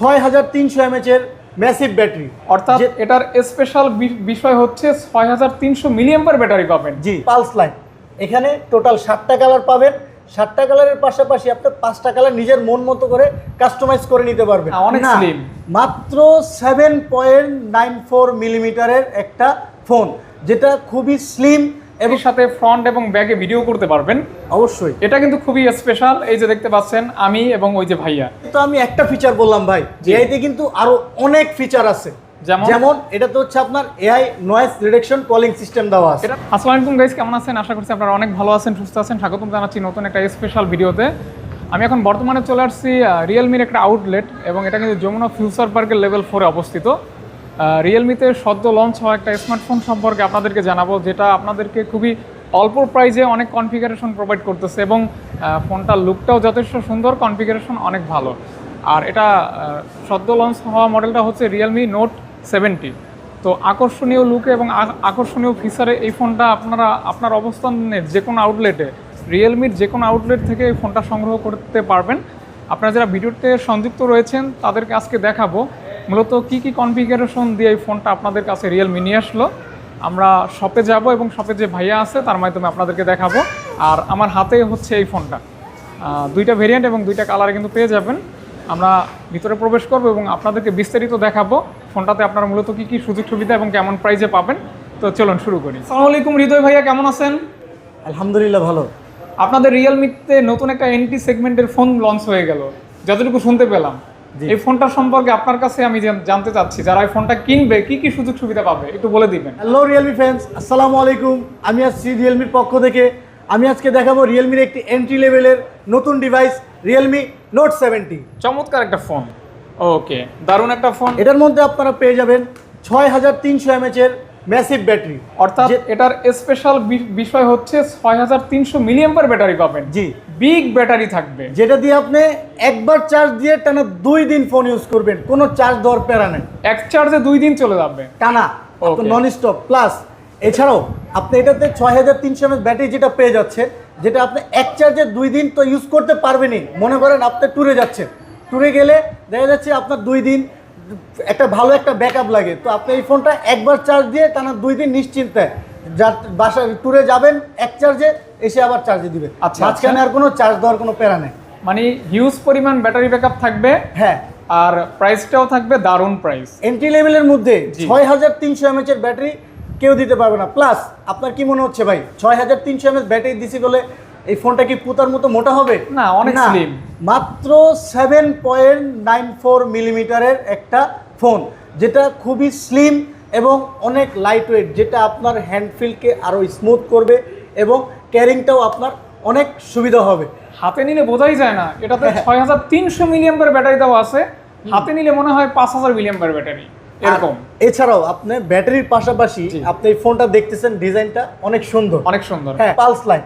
ছয় হাজার তিনশো এমএচ এর ম্যাসিভ ব্যাটারি অর্থাৎ এটার স্পেশাল বিষয় হচ্ছে ছয় হাজার তিনশো মিলিয়াম্পার ব্যাটারি পাবেন। জি পালস লাইন এখানে টোটাল সাতটা কালার পাবেন। সাতটা কালারের পাশাপাশি আপনি পাঁচটা কালার নিজের মন মতো করে কাস্টমাইজ করে নিতে পারবেন। অনেক slim। মাত্র সেভেন পয়েন্ট নাইন ফোর মিলিমিটারের একটা ফোন যেটা খুবই স্লিম এবং সাথে ফ্রন্ট এবং ব্যাকে ভিডিও করতে পারবেন। অবশ্যই। এটা কিন্তু খুবই স্পেশাল এই যে দেখতে পাচ্ছেন আমি এবং ওই যে ভাইয়া। তো আমি একটা ফিচার বললাম ভাই এআইতে কিন্তু আরও অনেক ফিচার আছে। যেমন? যেমন এটা তো হচ্ছে আপনার AI noise reduction calling system দেওয়া আছে। আসসালামু আলাইকুম গাইস কেমন আছেন? আশা করছি আপনারা অনেক ভালো আছেন সুস্থ আছেন। স্বাগতম জানাচ্ছি নতুন একটা স্পেশাল ভিডিওতে আমি এখন বর্তমানে চলে আসছি রিয়েলমির একটা আউটলেট এবং এটা কিন্তু যমুনা ফিউচার পার্কের লেভেল ফোরে অবস্থিত। রিয়েলমিতে সদ্য লঞ্চ হওয়া একটা স্মার্টফোন সম্পর্কে আপনাদেরকে জানাব, যেটা আপনাদেরকে খুবই অল্প প্রাইজে অনেক কনফিগারেশন প্রোভাইড করতেছে এবং ফোনটার লুকটাও যথেষ্ট সুন্দর কনফিগারেশন অনেক ভালো। আর এটা সদ্য লঞ্চ হওয়া মডেলটা হচ্ছে রিয়েলমি নোট সেভেন্টি তো আকর্ষণীয় লুকে এবং আকর্ষণীয় ফিচারে এই ফোনটা আপনারা, আপনার অবস্থানের যে কোনো আউটলেটে রিয়েলমির যে কোনো আউটলেট থেকে এই ফোনটা সংগ্রহ করতে পারবেন। আপনারা যারা ভিডিওতে সংযুক্ত রয়েছেন, তাদেরকে আজকে দেখাবো। মূলত কি কি কনফিগারেশন দিয়ে এই ফোনটা আপনাদের কাছে রিয়েলমি নিয়ে আসলো আমরা শপে যাব এবং শপে যে ভাইয়া আছে তার মাধ্যমে আপনাদেরকে দেখাবো। আর আমার হাতে হচ্ছে এই ফোনটা দুইটা ভেরিয়েন্ট এবং দুইটা কালারে কিন্তু পেয়ে যাবেন। আমরা ভিতরে প্রবেশ করব এবং আপনাদেরকে বিস্তারিত দেখাবো ফোনটাতে আপনারা মূলত কি কি সুযোগ সুবিধা এবং কেমন প্রাইজে পাবেন। তো চলুন শুরু করি। আসসালামু আলাইকুম হৃদয় ভাইয়া কেমন আছেন? আলহামদুলিল্লাহ ভালো। আপনাদের রিয়েলমিতে নতুন একটা এন্টি সেগমেন্টের ফোন লঞ্চ হয়ে গেল। যতটুকু শুনতে পেলাম। এই ফোনটা সম্পর্কে আপনার কাছে আমি জানতে চাচ্ছি যারা এই ফোনটা কিনবে কি কি সুযোগ সুবিধা পাবে? একটু বলে দিবেন। হ্যালো রিয়েলমি ফ্রেন্ডস আসসালামু আলাইকুম। আমি আসছি রিয়েলমির পক্ষ থেকে। আমি আজকে দেখাবো রিয়েলমির একটি এন্ট্রি লেভেলের নতুন ডিভাইস রিয়েলমি নোট সেভেন্টি চমৎকার একটা ফোন ওকে দারুণ একটা ফোন এটার মধ্যে আপনারা পেয়ে যাবেন ছয় হাজার তিনশো এমএচ এর ম্যাসিভ ব্যাটারি অর্থাৎ এটার স্পেশাল বিষয় হচ্ছে ছয় হাজার তিনশো মিলিয়াম্পার ব্যাটারি পাবেন। জি। বিগ ব্যাটারি থাকবে। যেটা দিয়ে আপনি একবার চার্জ দিয়ে টানা দুই দিন ফোন ইউজ করবেন। কোনো চার্জ দেওয়ার প্যারা নেই। এক চার্জে দুই দিন চলে যাবে। টানা. নন স্টপ প্লাস এছাড়াও আপনি এটাতে ছয় হাজার তিনশো এমএচ ব্যাটারি যেটা পেয়ে যাচ্ছে যেটা আপনি এক চার্জে দুই দিন তো ইউজ করতে পারবেনই। মনে করেন আপনি ট্যুরে যাচ্ছেন। ট্যুরে গেলে দেখা যাচ্ছে আপনার দুই দিন একটা ভালো একটা ব্যাকআপ লাগে। তো আপনি এই ফোনটা একবার চার্জ দিয়ে টানা দুই দিন নিশ্চিন্তে যা বাসা ট্যুরে যাবেন এক চার্জে এসে আবার চার্জে দিবে। আচ্ছা, মাঝখানে আর কোনো চার্জ দেওয়ার কোনো প্যারা নেই। মানে হিউজ পরিমাণ ব্যাটারি ব্যাকআপ থাকবে। হ্যাঁ। আর প্রাইসটাও থাকবে দারুণ প্রাইস এন্ট্রি লেভেলের মধ্যে ছয় হাজার তিনশো এমএচ এর ব্যাটারি কেউ দিতে পারবে না। প্লাস আপনার কি মনে হচ্ছে ভাই? ছয় হাজার তিনশো এমএচ ব্যাটারি দিছি বলে এই ফোনটা কি পুতার মতো মোটা হবে? না, অনেক slim। মাত্র সেভেন পয়েন্ট নাইন ফোর মিলিমিটারের একটা ফোন যেটা খুবই স্লিম এবং অনেক লাইট ওয়েট যেটা আপনার হ্যান্ডফিলকে আরও স্মুথ করবে এবং ক্যারিংটাও আপনার অনেক সুবিধা হবে। হাতে নিলে বোঝাই যায় না। এটাতে হ্যাঁ। ছয় হাজার তিনশো মিলিয়াম্পার ব্যাটারি দেওয়া আছে। হাতে নিলে মনে হয় পাঁচ হাজার মিলিয়াম্পার ব্যাটারি এরকম। এছাড়াও আপনি ব্যাটারির পাশাপাশি আপনি এই ফোনটা দেখতেছেন ডিজাইনটা অনেক সুন্দর। অনেক সুন্দর। হ্যাঁ পালস লাইন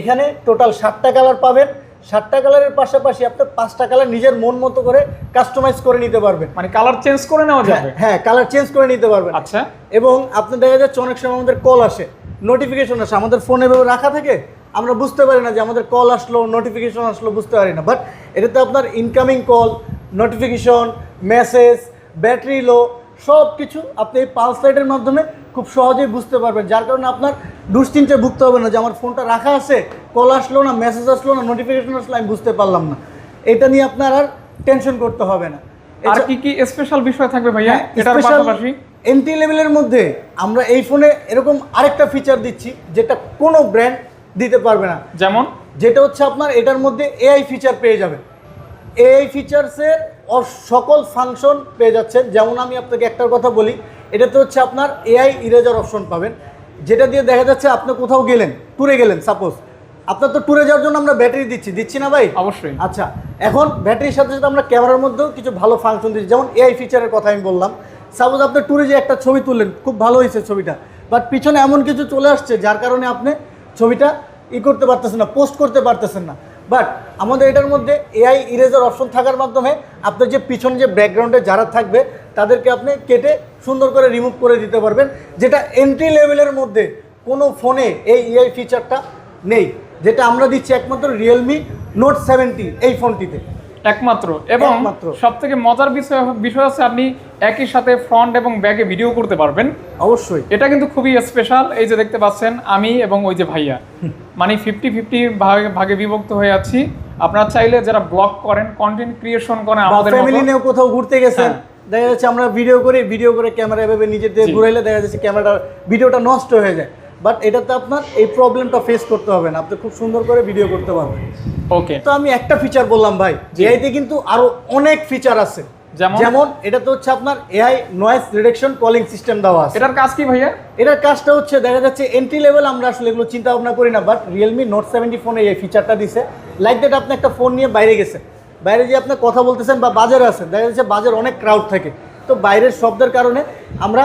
এখানে টোটাল সাতটা কালার পাবেন। সাতটা কালারের পাশাপাশি আপনি পাঁচটা কালার নিজের মন মতো করে কাস্টমাইজ করে নিতে পারবেন। মানে কালার চেঞ্জ করে নেওয়া যাবে? হ্যাঁ কালার চেঞ্জ করে নিতে পারবেন। আচ্ছা। এবং আপনি দেখা যাচ্ছে অনেক সময় আমাদের কল আসে নোটিফিকেশন আসে। আমাদের ফোনে রাখা থাকে আমরা বুঝতে পারি না যে আমাদের কল আসলো নোটিফিকেশন আসলো বুঝতে পারি না। বাট এটাতে আপনার incoming call notification message battery low সব কিছু আপনি এই পালস লাইটের মাধ্যমে খুব সহজেই বুঝতে পারবেন। যার কারণে আপনার দুশ্চিন্তায় ভুগতে হবে না যে আমার ফোনটা রাখা আছে কল আসলো না মেসেজ আসলো না নোটিফিকেশন আসলো আমি বুঝতে পারলাম না। এটা নিয়ে আপনার আর টেনশন করতে হবে না। আর কি কি স্পেশাল বিষয় থাকবে ভাইয়া? এটার স্পেশাল পাশাপাশি? এন্ট্রি লেভেলের মধ্যে আমরা এই ফোনে এরকম আরেকটা ফিচার দিচ্ছি যেটা কোনো ব্র্যান্ড দিতে পারবে না। যেমন? যেটা হচ্ছে আপনার এটার মধ্যে এআই ফিচার পেয়ে যাবেন। এআই ফিচার্সের সকল ফাংশন পেয়ে যাচ্ছেন। যেমন আমি আপনাকে একটার কথা বলি এটাতে হচ্ছে আপনার এআই ইরেজার অপশন পাবেন। যেটা দিয়ে দেখা যাচ্ছে আপনি কোথাও গেলেন ট্যুরে গেলেন সাপোজ আপনার তো ট্যুরে যাওয়ার জন্য আমরা ব্যাটারি দিচ্ছি দিচ্ছি না ভাই? অবশ্যই। আচ্ছা এখন ব্যাটারির সাথে সাথে আমরা ক্যামেরার মধ্যেও কিছু ভালো ফাংশন দিচ্ছি। যেমন এআই ফিচারের কথা আমি বললাম। সাপোজ আপনি ট্যুরে যে একটা ছবি তুললেন খুব ভালো হয়েছে ছবিটা। বাট পিছনে এমন কিছু চলে আসছে যার কারণে আপনি ছবিটা ই করতে পারতেছেন না পোস্ট করতে পারতেছেন না। বাট আমাদের এটার মধ্যে এআই ইরেজার অপশন থাকার মাধ্যমে আপনার যে পিছনে যে ব্যাকগ্রাউন্ডে যারা থাকবে তাদেরকে আপনি কেটে সুন্দর করে রিমুভ করে দিতে পারবেন। যেটা এন্ট্রি লেভেলের মধ্যে কোনো ফোনে এই এআই ফিচারটা নেই। যেটা আমরা দিচ্ছি একমাত্র রিয়েলমি নোট সেভেন্টি এই ফোনটিতে একমাত্র। এবং সব থেকে মজার বিষয় বিষয় আছে আপনি একই সাথে ফ্রন্ট এবং ব্যাকে ভিডিও করতে পারবেন। অবশ্যই। এটা কিন্তু খুবই স্পেশাল এই যে দেখতে পাচ্ছেন আমি এবং ওই যে ভাইয়া। মানে ফিফটি ফিফটি ভাগে ভাগে বিভক্ত হয়ে আছি। আপনারা চাইলে যারা ব্লগ করেন কন্টেন্ট ক্রিয়েশন করেন আমাদের ফ্যামিলি কোথাও ঘুরতে গেছেন হ্যাঁ। দেখা যাচ্ছে আমরা ভিডিও করি ভিডিও করে ক্যামেরা এভাবে নিজের দিয়ে ঘুরাইলে দেখা যাচ্ছে ক্যামেরাটা ভিডিওটা নষ্ট হয়ে যায়। বাট এটাতে আপনার এই প্রবলেমটা ফেস করতে হবে না। আপনি খুব সুন্দর করে ভিডিও করতে পারবেন। ওকে তো আমি একটা ফিচার বললাম ভাই। এআইতে কিন্তু আরও অনেক ফিচার আছে। যেমন? এটা তো হচ্ছে আপনার AI noise reduction calling system দেওয়া আছে। এটার কাজ কি ভাইয়া? এটার কাজটা হচ্ছে দেখা যাচ্ছে এন্ট্রি লেভেল আমরা আসলে এগুলো চিন্তা ভাবনা করি না বাট রিয়েলমি নোট সেভেন্টি ফোনে এই ফিচারটা দিছে। লাইক দ্যাট আপনি একটা ফোন নিয়ে বাইরে গেছেন। বাইরে যে আপনি কথা বলতেছেন বা বাজারে আছেন, দেখা যাচ্ছে বাজারে অনেক ক্রাউড থাকে। তো বাইরের শব্দের কারণে আমরা,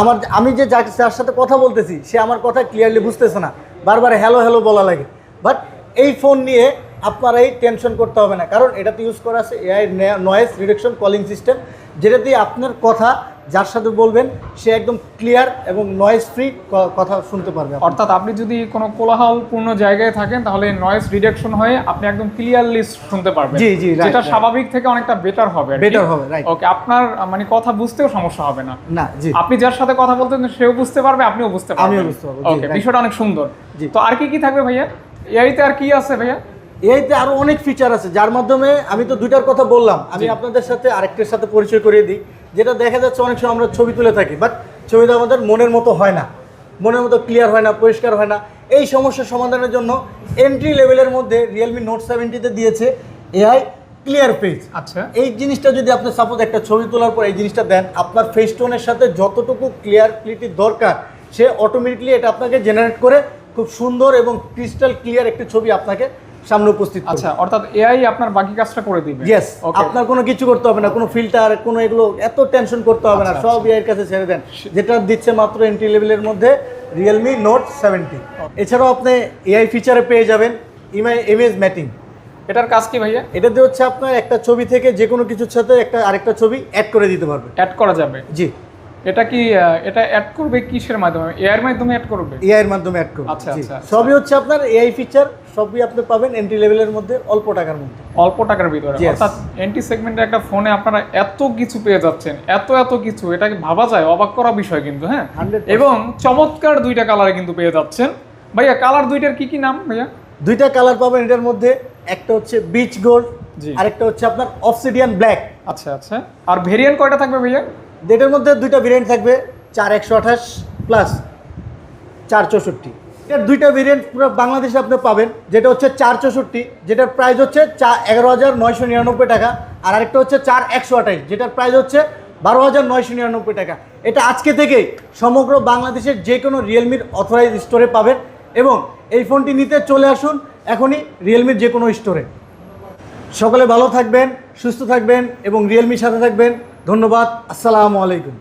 আমার আমি যে যার সাথে কথা বলতেছি, সে আমার কথা ক্লিয়ারলি বুঝতেছে না। বারবার হ্যালো হ্যালো বলা লাগে। বাট এই ফোন নিয়ে আপনারা এই টেনশন করতে হবে না। কারণ এটাতে ইউজ করা আছে AI noise reduction calling system যেটা দিয়ে আপনার কথা যার সাথে বলবেন সে একদম ক্লিয়ার এবং নয়েজ ফ্রি কথা শুনতে পারবে অর্থাৎ আপনি যদি কোনো কোলাহলপূর্ণ জায়গায় থাকেন তাহলে নয়েজ রিডাকশন হয়ে আপনি একদম ক্লিয়ারলি শুনতে পারবেন। জি, জি, যেটা স্বাভাবিক থেকে অনেকটা বেটার হবে বেটার হবে, right. ওকে আপনার মানে কথা বুঝতেও সমস্যা হবে না। না জি। আপনি যার সাথে কথা বলতেন সেও বুঝতে পারবে আপনিও বুঝতে পারবেন। আমিও বুঝতে পারব, ওকে বিষয়টা অনেক সুন্দর। জি। তো আর কি কি থাকবে ভাইয়া? এআইতে আর কি আছে ভাইয়া? এআইতে আরও অনেক ফিচার আছে যার মাধ্যমে আমি তো দুইটার কথা বললাম। আমি আপনাদের সাথে আরেকটার সাথে পরিচয় করিয়ে দিই যেটা দেখা যাচ্ছে অনেক সময় আমরা ছবি তুলে থাকি বাট ছবিটা আমাদের মনের মতো হয় না। মনের মতো ক্লিয়ার হয় না পরিষ্কার হয় না। এই সমস্যার সমাধানের জন্য এন্ট্রি লেভেলের মধ্যে রিয়েলমি নোট সেভেন্টিতে দিয়েছে এআই ক্লিয়ার পেজ আচ্ছা। এই জিনিসটা যদি আপনি সাপোজ একটা ছবি তোলার পর এই জিনিসটা দেন আপনার ফেস টোনের সাথে যতটুকু ক্লিয়ারিটি দরকার সে অটোমেটিকলি এটা আপনাকে জেনারেট করে খুব সুন্দর এবং ক্রিস্টাল ক্লিয়ার একটি ছবি আপনাকে সামনে উপস্থিত আচ্ছা অর্থাৎ এআই আপনার বাকি কাজটা করে দিবে। ইয়েস আপনার কোনো কিছু করতে হবে না কোনো ফিল্টার কোনো এগুলো এত টেনশন করতে হবে না সব এআই এর কাছে ছেড়ে দেন। যেটা দিচ্ছে মাত্র এন্ট্রি লেভেলের মধ্যে রিয়েলমি নোট সেভেন্টি এছাড়াও আপনি এআই ফিচারে পেয়ে যাবেন ইমাই ইমেজ ম্যাটিং এটার কাজ কি ভাইয়া? এটাতে হচ্ছে আপনার একটা ছবি থেকে যে কোনো কিছুর সাথে একটা আরেকটা ছবি অ্যাড করে দিতে পারবে। অ্যাড করা যাবে। জি। এটা কি এটা অ্যাড করবে কিসের মাধ্যমে? এআই এর মাধ্যমে অ্যাড করবে? এআই এর মাধ্যমে অ্যাড করবে আচ্ছা, আচ্ছা, আচ্ছা। সবই হচ্ছে আপনার এআই ফিচার সবই আপনি পাবেন এন্ট্রি লেভেলের মধ্যে অল্প টাকার মধ্যে। অল্প টাকার ভিতরে। অর্থাৎ এন্টি সেগমেন্টের একটা ফোনে আপনারা এত কিছু পেয়ে যাচ্ছেন এত এত কিছু এটাকে ভাবা যায়? অবাক করা বিষয় কিন্তু হ্যাঁ? এবং চমৎকার দুইটা কালারে কিন্তু পেয়ে যাচ্ছেন। ভাইয়া কালার দুইটার কি কি নাম ভাইয়া? দুইটা কালার পাবেন এটার মধ্যে একটা হচ্ছে বিচ গোল্ড। আরেকটা হচ্ছে আপনার অফসিডিয়ান ব্ল্যাক আচ্ছা আচ্ছা। আর ভেরিয়েন্ট কয়টা থাকবে ভাইয়া? এটার মধ্যে দুইটা ভেরিয়েন্ট থাকবে, চার একশো আঠাশ প্লাস চার চৌষট্টি। এর দুইটা ভেরিয়েন্ট পুরো বাংলাদেশে আপনি পাবেন, যেটা হচ্ছে চার চৌষট্টি, যেটার প্রাইস হচ্ছে চা এগারো হাজার নয়শো নিরানব্বই টাকা, আর আরেকটা হচ্ছে চার একশো আঠাশ, যেটার প্রাইস হচ্ছে বারো হাজার নয়শো নিরানব্বই টাকা। এটা আজকে থেকেই সমগ্র বাংলাদেশের যে কোনো রিয়েলমির অথরাইজ স্টোরে পাবেন এবং এই ফোনটি নিতে চলে আসুন এখনই রিয়েলমির যে কোনো স্টোরে সকলে ভালো থাকবেন সুস্থ থাকবেন এবং রিয়েলমির সাথে থাকবেন। ধন্যবাদ আসসালামু আলাইকুম।